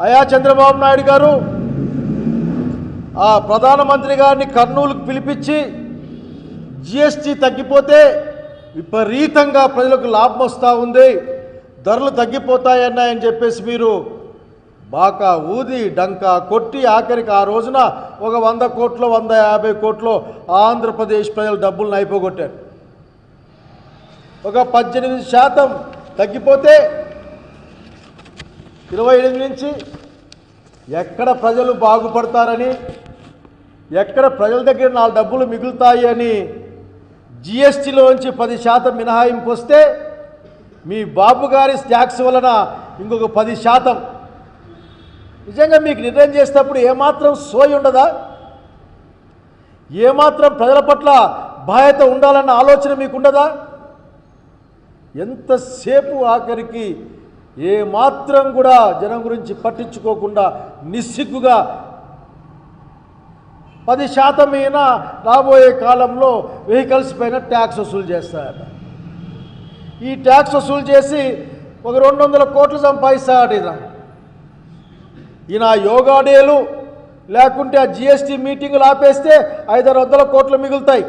అయా చంద్రబాబు నాయుడు గారు ఆ ప్రధానమంత్రి గారిని కర్నూలుకు పిలిపించి జిఎస్టీ తగ్గిపోతే విపరీతంగా ప్రజలకు లాభం వస్తూ ఉంది ధరలు తగ్గిపోతాయన్నాయని చెప్పేసి మీరు బాకా ఊది డంకా కొట్టి ఆఖరికి ఆ రోజున ఒక వంద కోట్లు వంద యాభై కోట్లు ఆంధ్రప్రదేశ్ ప్రజలు డబ్బులను అయిపోగొట్టారు ఒక పద్దెనిమిది శాతం తగ్గిపోతే ఇరవై ఎనిమిది నుంచి ఎక్కడ ప్రజలు బాగుపడతారని ఎక్కడ ప్రజల దగ్గర నాలుగు డబ్బులు మిగులుతాయి అని జిఎస్టీలోంచి పది శాతం మినహాయింపు వస్తే మీ బాబు గారి ట్యాక్స్ వలన ఇంకొక పది శాతం. నిజంగా మీకు నిర్ణయం చేసేటప్పుడు ఏమాత్రం సోయి ఉండదా? ఏమాత్రం ప్రజల పట్ల బాధ్యత ఉండాలన్న ఆలోచన మీకు ఉండదా? ఎంతసేపు ఆఖరికి ఏ మాత్రం కూడా జనం గురించి పట్టించుకోకుండా నిస్సిగ్గుగా పది శాతం అయినా రాబోయే కాలంలో వెహికల్స్ పైన ట్యాక్స్ వసూలు చేస్తారట. ఈ ట్యాక్స్ వసూలు చేసి ఒక రెండు వందల కోట్లు సంపాదిస్తారట ఇదా ఈయన యోగా డేలు లేకుంటే ఆ జిఎస్టీ మీటింగులు ఆపేస్తే ఐదారు వందల కోట్లు మిగులుతాయి.